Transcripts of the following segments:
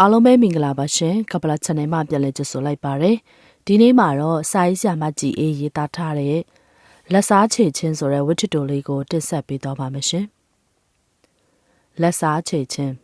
အားလုံးပဲမင်္ဂလာပါရှင်ကပလာ channel မှာပြန်လည်ကြိုဆိုလိုက်ပါရယ်ဒီနေ့မှာတော့စာရေးဆရာမကြီးအေးရေးသားထားတဲ့လက်စားချေချင်းဆိုတဲ့ဝတ္ထုတိုလေးကိုတင်ဆက်ပေးတော့ပါမယ်ရှင်လက်စားချေချင်း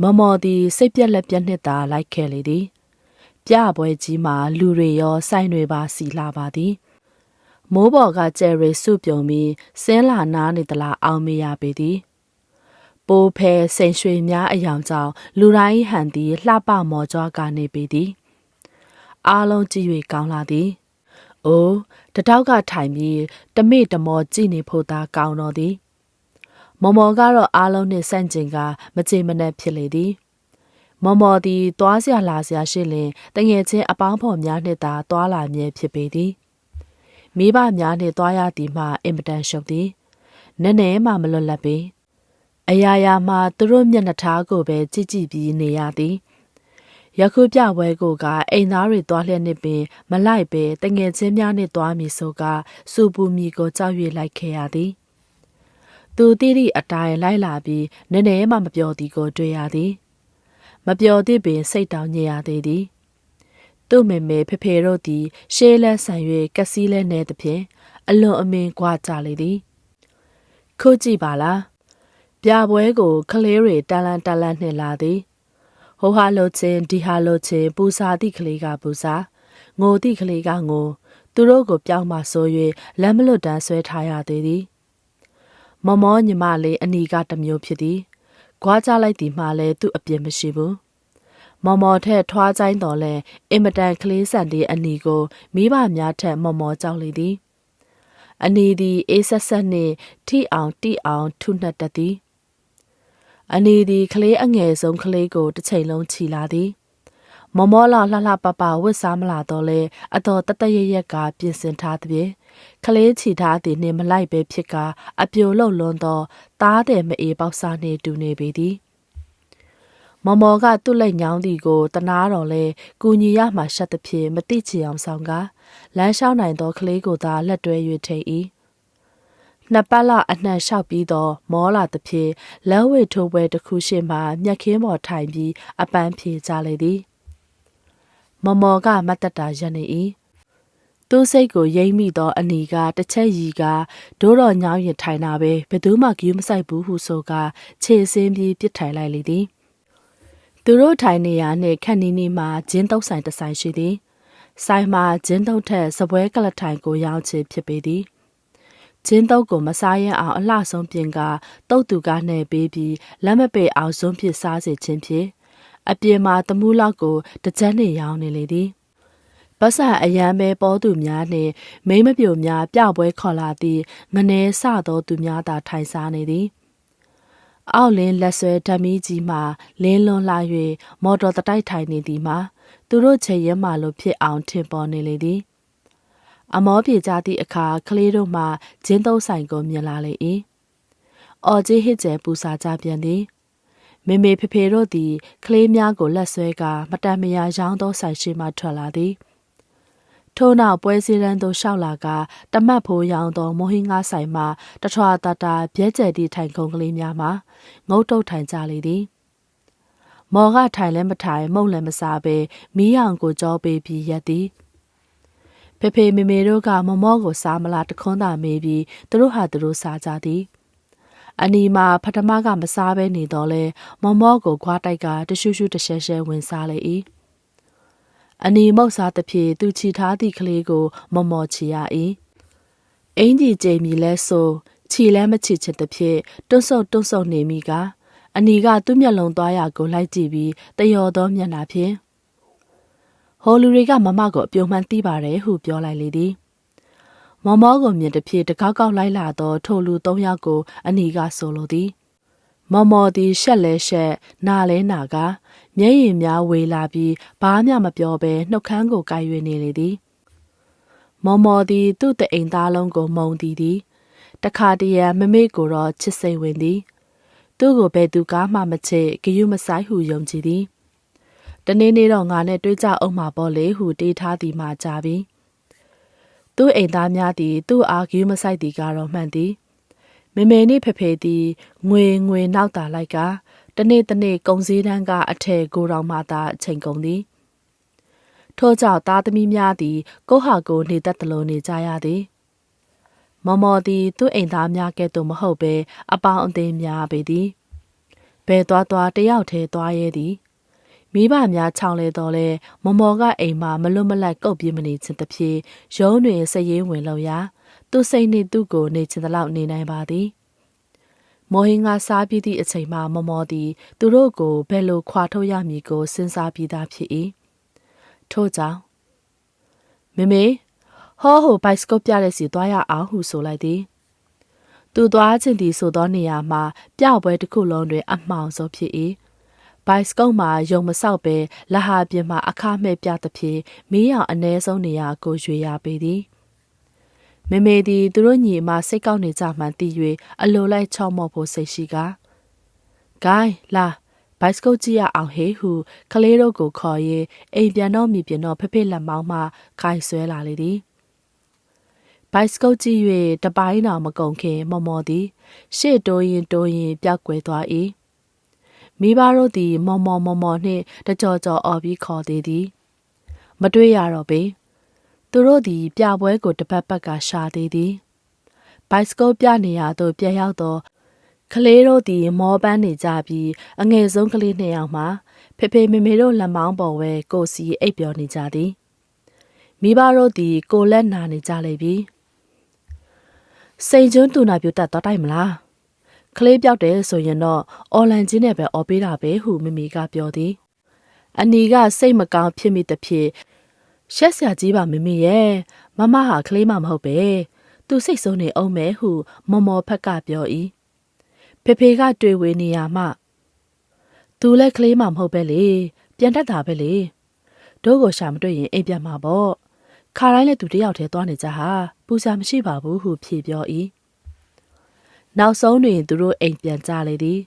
မမော်ဒီစိတ်ပြက်လက်ပြက်နှစ်သာလိုက်ခဲ့လေသည်ပြပွဲကြီးမှာလူတွေရောစိုင်းတွေပါစီလာပါသည်မိုးပေါ်ကကျယ်ရီစုပြုံပြီးဆင်းလာနားနေသလားအောင်မေရပေသည် ပိုးဖဲစိန်ရွှေများအယောင်ကြောင့်လူတိုင်းဟန်သည်လှပမော်ကြွားကနေပေသည်အားလုံးကြည့်၍ကောင်းလာသည်။အိုးတတောက်ကထိုင်ပြီးတမေ့တမောကြည့်နေဖို့သာကောင်းတော်သည်။မော်မော်ကတော့အားလုံးနှင့်ဆန့်ကျင်ကမကြေမနက်ဖြစ်လေသည်။မော်မော်သည်သွားစရာလာစရာရှိလင်တငယ်ချင်းအပေါင်းဖော်များနှင့်သာသွားလာမြဲဖြစ်ပေသည်။မိဘများနှင့်သွားရသည်မှအင်မတန်ရှုပ်သည်။နည်းနည်းမှမလွတ်လပ်ပေ။ အရာရာမှာသူတို့မျက်နှာထားကိုပဲကြည့်ကြည့်ပြီးနေရသည်ယခုပြပွဲကိုကအိမ်သားတွေသွားလျက်နေပင် မလိုက်ပဲတငယ်ချင်းများနဲ့သွားမည်ဆိုကစူပူမီကိုကြောက်ရွံ့လိုက်ခဲ့ရသည်သူတိတိအတိုင်းလိုက်လာပြီးနည်းနည်းမှမပြောသည်ကိုတွေ့ရသည်မပြောသေးပင်စိတ်တောင်ညစ်ရသေးသည်သူ့မေမေဖေဖေတို့သည်ရှေးလဲဆန်၍ကစီးလဲနေသဖြင့်အလွန်အမင်းကြွားကြလေသည်ခုကြည့်ပါလား ပြပွဲကိုကလေးတွေတန်လန်တန်လန်နှင်လာသည်ဟိုဟာလိုချင်းဒီဟာလိုချင်းပူစာသည့်ကလေးကပူစာငိုသည့်ကလေးကငိုသူတို့ကိုပြောင်းမှဆို၍လက်မလွတ်တန်းဆွဲထားရသေးသည်မမောညီမလေးအနီကတမျိုးဖြစ်သည်ကြွားကြလိုက်သည်မှလည်းသူ့အပြစ်မရှိဘူးမော်မော်ထက်ထွားချိုင်းတော်လဲအင်မတန်ကလေးဆန်တဲ့အနီကိုမိဘများထက်မော်မော်ကြောက်လေသည်အနီသည်အေးဆက်ဆက်နှင့်ထိအောင်တိအောင်ထုနှက်တတ်သည် အနီသည်ကလေးအငယ်ဆုံးကလေးကိုတစ်ချိန်လုံးချီလာသည်မမောလာလှလှပပဝတ်စားမလာတော့လဲအတော်တတရရက်ကပြင်ဆင်ထားသည်ကလေးချီထားသည်နှင့်မလိုက်ပဲဖြစ်ကအပြိုလုံလွန်သောသားတဲ့မအေးပေါက်စားနှင့်တူနေပေသည်မမောကသူ့လက်ညောင်းသည်ကိုတနာတော်လဲကူညီရမှရှက်သဖြင့်မတိချင်အောင်ဆောင်ကလမ်းလျှောက်နိုင်သောကလေးကိုသာလက်တွဲ၍ထိတ်၏ နှစ်ပတ်လအနှံ့လျှောက်ပြီးတော့မောလာသဖြင့်လမ်းဝေထိုးပွဲတစ်ခုရှိမှမျက်ခင်းပေါ်ထိုင်ပြီးအပန်းဖြေကြလေသည်မမော်ကမတ်တတာရနေ၏သူ့စိတ်ကိုရိမ့်မိသောအနီကတစ်ချက်ရီကဒိုးတော်ညောင်းရင်ထိုင်တာပဲဘယ်သူမှကြည့်မဆိုင်ဘူးဟုဆိုကခြေစင်းပြီးပြစ်ထိုင်လိုက်လေသည်သူတို့ထိုင်နေရနှင့်ခက်နီးနီးမှဂျင်းတုပ်ဆိုင်တဆိုင်ရှိသည်ဆိုင်မှာဂျင်းတုပ်ထက်စပွဲကလထိုင်ကိုရောင်းချဖြစ်ပေသည် ဂျင်းတုပ်ကိုမစားရအောင်အလှဆုံးပြင်ကတုတ်သူကနှဲ့ပေးပြီးလက်မပေအောင်ဇွန်းဖြစ်စားစေခြင်းဖြင့်အပြင်မှာတမူးလောက်ကိုတကြမ်းနေရောင်းနေလေသည်ပတ်စံအရန်ပဲပေါ်သူများနှင့်မိမပြိုများပြပွဲခေါ်လာသည့်ငနေဆသောသူများသာထိုင်စားနေသည်အောက်လင်းလက်ဆွဲဓမီကြီးမှလင်းလွန်လာ၍မော်တော်တတိုက်ထိုင်နေသည်မှာသူတို့ချေရဲမှလိုဖြစ်အောင်ထင်ပေါ်နေလေသည် အမောပြေကြသည့်အခါကလေးတို့မှဂျင်းသုံးဆိုင်ကိုမြင်လာလေ၏အော်ကြီးဟစ်ကျဲပူစာကြပြန်သည်မေမေဖေဖေတို့သည်ကလေးများကိုလက်ဆွဲကမတန်မရာရောင်းသောဆိုင်ရှိမှထွက်လာသည်ထို့နောက်ပွဲစည်းရန်သို့လျှောက်လာကတမတ်ဖိုးရောင်သောမိုဟင်းငါးဆိုင်မှတထွာတတာပြဲကျဲသည့်ထိုင်ခုံကလေးများမှာငုတ်တုတ်ထိုင်ကြလေသည်မော်ကထိုင်လဲမထိုင်မုံလည်းမစားပဲမီးရောင်ကိုကြောပေးပြီးရက်သည် ဖေဖေမေမေတို့ကမမောကိုစားမလားတခွန်းသာမေးပြီးသူတို့ဟာသူတို့စားကြသည်အနီမှာဖထမကမစားဘဲနေတော့လဲမမောကိုခွားတိုက်ကတရှူးရှူးတရှဲရှဲဝင်စားလေ၏အနီမောက်စားသဖြင့်သူချီထားသည့်ကလေးကို မမော်ချီရ၏အင်းကြီးကြိမ်မီလဲဆိုခြီလဲမချစ်ချစ်သဖြင့်တွန့်ဆုတ်တွန့်ဆုတ်နေမိကအနီကသူ့မျက်လုံးသွားရကိုလိုက်ကြည့်ပြီးတယော်သောမျက်နှာဖြင့် ဟိုလူတွေကမမကိုအပြုံမှန်သိပါတယ်ဟုပြောလိုက်လေသည်မမောကိုမြင်တဖြင့်တကောက်ကောက်လိုက်လာသောထိုလူသုံးယောက်ကို အနီကဆိုလိုသည် မမောသည်ရှက်လဲရှက်နာလဲနာကမျက်ရည်များဝေလာပြီးဘာမှမပြောဘဲနှုတ်ခမ်းကိုကိုက်၍နေလေသည်မော်မော်သည်သူ့တအိမ်သားလုံးကိုမုံသည်သည်တခါတရံမမေ့ကိုတော့ချစ်စိတ်ဝင်သည် သူ့ကိုဘယ်သူကားမှမချစ်ဂယုမဆိုင်ဟုယုံကြည်သည် တနေ့နေ့တော့ငါနဲ့တွေ့ကြအောင်မှာပေါ့လေဟုတေးထားသည်မှကြပြီသူ့အိမ်သားများသည်သူ့အားဂယုမဆိုင်သည်ကတော့မှန်သည်မေမေနှင့်ဖဖေသည်ငွေငွေနောက်တာလိုက်ကတနေ့တနေ့ကုံစည်းတန်းကအထည်ကိုယ်တော်မှသာအချိန်ကုန်သည်ထို့ကြောင့်သားသမီးများသည်ကိုယ့်ဟာကိုယ်နေတတ်သလိုနေကြရသည်မမော်သည်သူ့အိမ်သားများကဲ့သို့မဟုတ်ဘဲအပေါင်းအသင်းများပေသည်ဘယ်သွားသွားတယောက်တည်းသွားရဲသည် မိဘများချောင်းလေတော့လဲမမော်ကအိမ်မှာမလွတ်မလပ်ကုတ်ပြေးမနေခြင်းတဖြင့်ရုံးတွင်စရေးဝင်လောက်ရာသူစိတ်နှင့်သူ့ကိုနေခြင်းတလောက်နေနိုင်ပါသည်မော်ဟင်းကစားပြီးသည့်အချိန်မှမမော်သည်သူတို့ကိုဘယ်လိုခွာထုတ်ရမည်ကိုစဉ်းစားပြီးသားဖြစ်၏ထို့ကြောင့်မေမေဟောဟိုဘိုက်စကုပ်ပြတဲ့စီသွားရအောင်ဟုဆိုလိုက်သည်သူသွားခြင်းသည်ဆိုသောနေရာမှာပြပွဲတစ်ခုလုံးတွင်အမှောင်ဆုံးဖြစ်၏ ဘိုက်စကုပ်မှာယုံမဆောက်ပဲလဟာပြင်မှာအခမဲ့ပြသဖြင့်မီးရောင်အ ਨੇ ဆုံးနေရာကိုရွေရပေသည်မေမေသည်သူတို့ညီမစိတ်ကောက်နေကြမှန်းသိ၍အလိုလိုက်ချော့မော့ဖို့စိတ်ရှိကားဂိုင်းလာဘိုက်စကုတ်ကြည့်ရအောင်ဟေးဟုကလေးတို့ကိုခေါ်၍အိမ်ပြန်တော့မိပြန်တော့ဖဖေလက်မောင်းမှခိုင်ဆွဲလာလေသည်ဘိုက်စကုတ်ကြည့်၍တပိုင်းတော်မကုန်ခင် မော်မော်သည် ရှေ့တိုးရင်တိုးရင်ပြောက်ကွယ်သွား၏ မိဘတို့သည်မော်မော်မော်မော်နှင့်တကြော်ကြော်အော်ပြီးခေါ်သေးသည်မတွေ့ရတော့ပေသူတို့သည်ပြပွဲကိုတပတ်ပတ်ကရှာသေးသည်ဘိုက်စကုတ်ပြနေရသို့ပြန်ရောက်တော့ကလေးတို့သည်မောပန်းနေကြပြီးအငယ်ဆုံးကလေးနှစ်ယောက်မှာဖေဖေမေမေတို့လက်မောင်းပေါ်ဝဲကိုစီအိပ်ပျော်နေကြသည်မိဘတို့သည်ကိုလက်နာနေကြလေပြီစိန်ကျွန်းတူနာပြတ်တတ်တော့တိုက်မလား ကလေးပြောက်တယ်ဆိုရင်တော့အော်လန်ချင်းနဲ့ပဲအော်ပေးတာပဲဟုမိမိကပြောသည်အနီကစိတ်မကောင်းဖြစ်မိသဖြင့်ရှက်ဆရာကြီးပါမိမိရဲ့မမဟာကလေးမမဟုတ်ပဲသူစိတ်ဆိုးနေအောင်မဲဟုမော်မော်ဖက်ကပြော၏ဖေဖေကတွေ့ဝေနေရမှသူလည်းကလေးမမဟုတ်ပဲလေပြန်တတ်တာပဲလေတို့ကိုရှာမတွေ့ရင်အိမ်ပြန်မှာပေါ့ခါတိုင်းလည်းသူတယောက်တည်းသွားနေကြဟာပူစာမရှိပါဘူးဟုဖြေပြော၏ နောက်ဆုံးတွင်သူတို့အိမ်ပြန်ကြလေသည်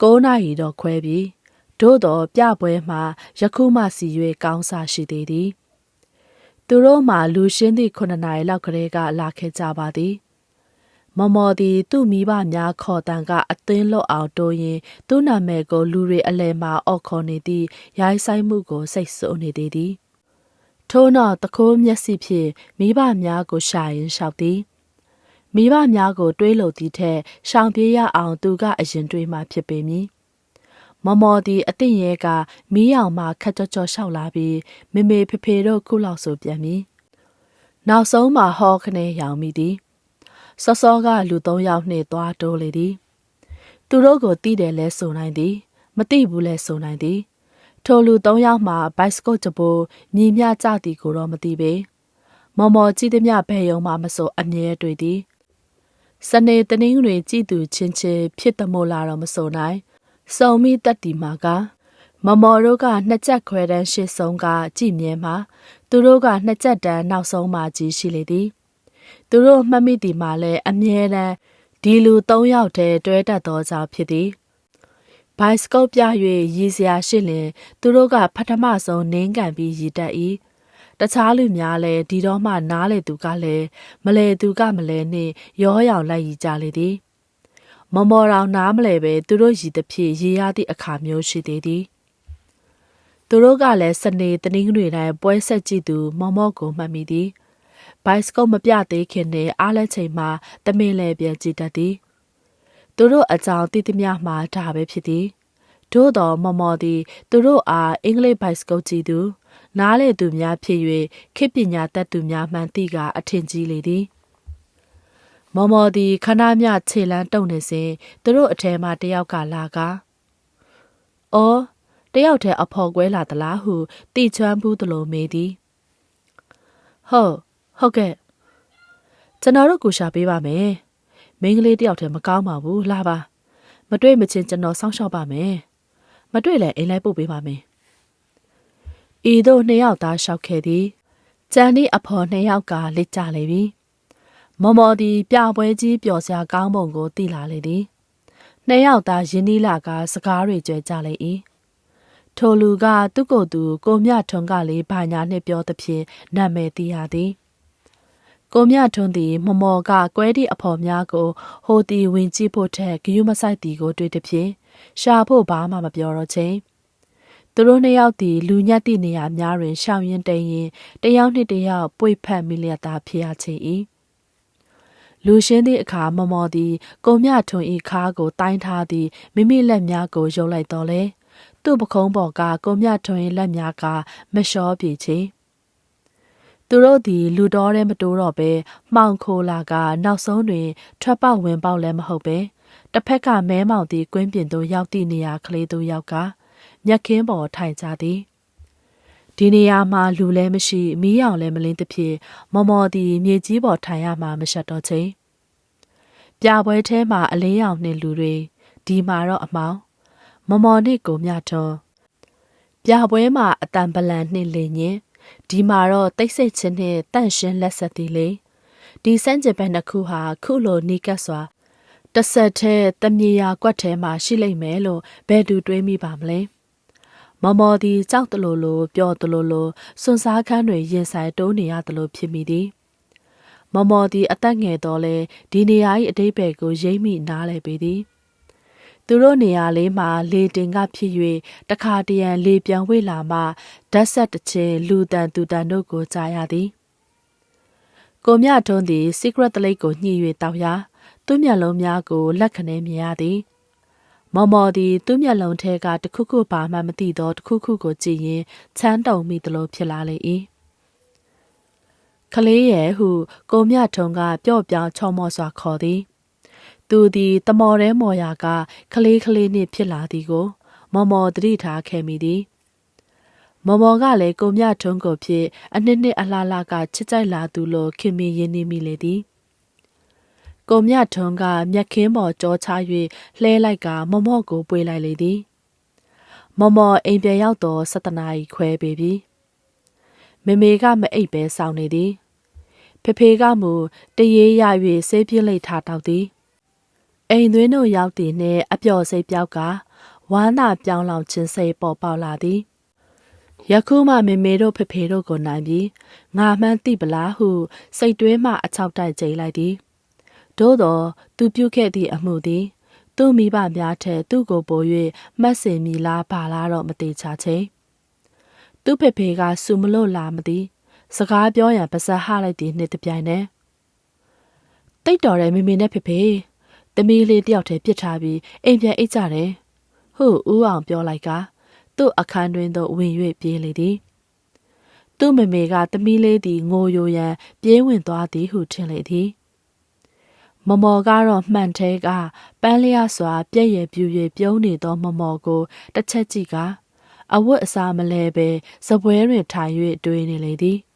9နာရီတော့ခွဲပြီတို့တော့ပြပွဲမှာယခုမှစီရွေကောင်းစားရှိသေးသည်သူတို့မှလူရှင်းသည့်9နာရီလောက်ကလေးကလာခဲ့ကြပါသည်မမော်သည်သူ့မိဘများခေါ်တန်ကအသင်းလွတ်အောင်တိုးရင်သူ့နာမည်ကိုလူတွေအလဲမှာအော့ခေါ်နေသည့်ရိုင်းဆိုင်မှုကိုစိတ်ဆိုးနေသေးသည်ထို့နောက်တခိုးမျက်စိဖြင့်မိဘများကိုရှာရင်လျှောက်သည် မိဘများကို တွေးလို့သည့်ထက်ရှောင်ပြေးရအောင်သူကအရင်တွေးမှဖြစ်ပေမည်မမော်သည်အသင့်ရဲကမီးရောင်မှခက်ကြော့ကြော့လျှောက်လာပြီးမေမေဖေဖေတို့ခုလောက်ဆိုပြန်မည်နောက်ဆုံးမှာဟောခနဲ့ရောင်မိသည်စောစောကလူသုံးယောက်နှင့်သွားတိုးလေသည် သူတို့ကိုတီးတယ်လဲဆိုနိုင်သည် မတိဘူးလဲဆိုနိုင်သည်ထိုလူသုံးယောက်မှာဘိုက်စကုတ်ကြပိုးမြည်မြကြသည်ကိုတော့မသိပေမော်မော်ကြည့်သည်မြဘဲယုံမှမဆိုအမြဲတွေ့သည် စနေတနင်္ဂနွေကြည်သူချင်းချင်းဖြစ်တမို့လာတော့မဆိုနိုင်စုံမိတက်တီမှာကမမော်တို့ကနှစ်ချက်ခွဲတန်းရှစ်ဆုံးကကြည်မြဲမှာသူတို့ကနှစ်ချက်တန်းနောက်ဆုံးမှကြီးရှိလေသည်သူတို့မှတ်မိသည်မှာလည်းအမြဲတမ်းဒီလူ၃ယောက်တည်းတွဲတတ်သောကြောင့်ဖြစ်သည်ဘိုင်စကုပ်ပြ၍ရည်စရာရှိလင်သူတို့ကပထမဆုံးနင်းကန်ပြီးရည်တက်၏ တခြားလူများလည်းဒီတော့မှနားလေသူကလည်းမလဲသူကမလဲနှင့်ရောရောင်လိုက်ရကြလေသည်မမော်တော်နားမလဲပဲသူတို့ရည်သဖြင့်ရေရသည့်အခါမျိုးရှိသေးသည်သူတို့ကလည်းစနေတနင်္ဂနွေတိုင်းပွဲဆက်ကြည့်သူမော်မော့ကိုမှတ်မိသည်ဘိုက်စကုပ်မပြသေးခင်နဲ့အားလက်ချိန်မှာတမင်လည်းပြန်ကြည့်တတ်သည်သူတို့အကြောင်းသိသမျှမှာဒါပဲဖြစ်သည်တို့တော်မမော်သည်သူတို့အားအင်္ဂလိပ်ဘိုက်စကုပ်ကြည့်သူ နားလေသူများဖြစ်၍ခေပညာတတ်သူများမှန်သိကအထင်ကြီးလေသည်မော်မော်သည်ခဏမြခြေလန်းတုံနေစဉ်သူတို့အထဲမှတယောက်ကလာကား။အော်တယောက်တည်းအဖော်ကွဲလာသလားဟုတိချမ်းဘူးသလိုမေးသည်။ဟုတ်ဟုတ်ကဲ့ကျွန်တော်တို့ကိုရှာပေးပါမယ်။မိန်းကလေးတယောက်တည်းမကောင်းပါဘူးလာပါ။မတွေ့မချင်းကျွန်တော်စောင့်ရှောက်ပါမယ်။မတွေ့လည်းအိမ်လိုက်ပို့ပေးပါမယ်။ ဤသို့နှစ်ယောက်သားရှောက်ခဲ့သည်။ကျန်သည့်အဖော်နှစ်ယောက်ကလက်ကြလေပြီ။မော်မော်သည်ပြပွဲကြီးပျော်စရာကောင်းပုံကိုသိလာလေသည်နှစ်ယောက်သားရင်းနှီးလာကစကားတွေကြွယ်ကြလေ၏ထိုလူကသူ့ကိုယ်သူကိုမြထွန်းကလေးဘာညာနှင့်ပြောသဖြင့်နာမည်သိရသည်ကိုမြထွန်းသည်မမော်ကကွဲသည့်အဖော်များကိုဟိုတီဝင်ကြည့်ဖို့ထက်ဂယုမဆိုင်တီကိုတွေ့သည်ဖြင့်ရှာဖို့ဘာမှမပြောတော့ချင်း သူတို့နှစ်ယောက်သည်လူညက်သည့်နေရာများတွင်ရှောင်ရင်တိန်ရင်တယောက်နှစ်တယောက်ပွေဖက်မိလျက်သားဖြစ်ရချေ၏လူရှင်းသည့်အခါမမော်သည်ကိုမြထွန်ဤခါကိုတိုင်းထားသည်မိမိလက်များကိုယုံလိုက်တော်လဲသူ့ပခုံးပေါ်ကကိုမြထွန်၏လက်များကမလျှောပြေချေသူတို့သည်လူတော်ထဲမတိုးတော့ပဲမှောင်ခိုလာကနောက်ဆုံးတွင် ထွက်ပေါက်ဝင်ပေါက်လည်းမဟုတ်ပဲတစ်ဖက်ကမဲမောင်သည်ကွင်းပြင်သို့ရောက်သည့်နေရာကလေးသို့ရောက်က မြက်ခင်းပေါ်ထိုင်ကြသည်ဒီနေရာမှာလူလည်းမရှိမီးရောင်လည်းမလင်းသဖြင့်မော်မော်သည်မြေကြီးပေါ်ထိုင်ရမှာမရှက်တော့ချင်းပြပွဲထဲမှာအလင်းရောင်နှင့်လူတွေဒီမှာတော့အမောင်မော်မော်နှင့်ကိုမြထွန်းပြပွဲမှာအတန်ပလန်နှင့်လင်းရင်ဒီမှာတော့တိတ်ဆိတ်ခြင်းနှင့်တန့်ရှင်းလက်ဆက်သည်လေဒီစမ်းကြဘက်နှစ်ခုဟာခုလိုနီးကပ်စွာတစ်ဆက်တည်းတမြေယာကွက်ထဲမှာရှိလိမ့်မယ်လို့ဘယ်သူတွေးမိပါမလဲ မမော်သည်ကြောက်တလို့လို့ပျော်တလို့လို့စွန်စားခန်းတွေရင်ဆိုင်တိုးနေရတယ်လို့ဖြစ်မိသည်မမော်သည်အသက်ငယ်တော့လဲဒီနေရာ၏အတိတ်ဘက်ကိုရိမ့်မိနားလဲပေသည်သူတို့နေရာလေးမှာလေတင်ကဖြစ်၍တခါတရံလေပြန်ဝေလာမှဓာတ်ဆက်တစ်ချင်းလူတန်သူတန်တို့ကိုကြားရသည်ကိုမြထွန်းသည် secret တလိပ်ကိုညှိ၍တောက်ရာသူ့မျက်လုံးများကိုလက်ခနဲမြင်ရသည် မော်မော်သည်သူ့မျက်လုံးထဲကတခုခုပါမှမသိသောတခုခုကိုကြည့်ရင်ချမ်းတုံမိသလိုဖြစ်လာလေ၏ကလေးရဲ့ဟု ကိုမြထုံကပျော့ပြောင်းချောမော့စွာခေါ်သည်သူသည်တမော်ရဲမော်ရာကကလေးကလေးနှင့်ဖြစ်လာသည်ကို မော်မော်တတိထားခဲ့မိသည်မော်မော်ကလည်းကိုမြထုံကိုဖြစ်အနှစ်နှစ်အလားလားကချစ်ကြိုက်လာသူလိုခင်မင်းရင်းနှီးမိလေသည် ကိုမြထွန်းကမျက်ခင်းပေါ်ကြောချ၍လှဲလိုက်ကမမော့ကိုပွေလိုက်လေသည်မမော့အိမ်ပြန်ရောက်တော့၁၇နာရီခွဲပေပြီမေမေကမအိပ်ပဲစောင့်နေသည်ဖေဖေကမူတရေရ၍ဆေးပြင်းလိတ်ထားတောက်သည်အိမ်သွင်းတို့ရောက်တည်နှင့်အပျော်စိတ်ပြောက်ကဝမ်းသာပြောင်းလောင်ခြင်းစိတ်ပေါ်ပေါက်လာသည်ယခုမှမေမေတို့ဖေဖေတို့ကိုနိုင်ပြီးငါမှန်းသိပလားဟုစိတ်တွင်းမှအချောက်တိုက်ကြိတ်လိုက်သည် သို့သောသူပြုခဲ့သည့်အမှုသည်သူ့မိဘများထက်သူ့ကိုပို၍မှတ်စင်မိလားပါလားတော့မသေးချာချင်းသူ့ဖေဖေကစူမလို့လာမသိစကားပြောရန်ပါဇက်ဟလိုက်သည်နှစ်တပြိုင်တည်းတိတ်တော်တဲ့မိမိနဲ့ဖေဖေသမီးလေးတယောက်တည်းပြစ်ထားပြီးအိမ်ပြန်အိတ်ကြတယ်ဟုတ်ဦးအောင်ပြောလိုက်ကသူ့အခန်းတွင်သို့ဝင်၍ပြေးလေသည်သူ့မမေကသမီးလေးသည်ငိုယိုရန်ပြေးဝင်သွားသည်ဟုထင်လေသည် မမော်ကတော့မှန်သေးကပန်းလျားစွာ ပြည့်ရပြူ၍ပြုံးနေသောမမော်ကိုတစ်ချက်ကြည့်ကအဝတ်အစားမလဲပဲစပွဲတွင်ထိုင်၍တွေးနေလေသည်။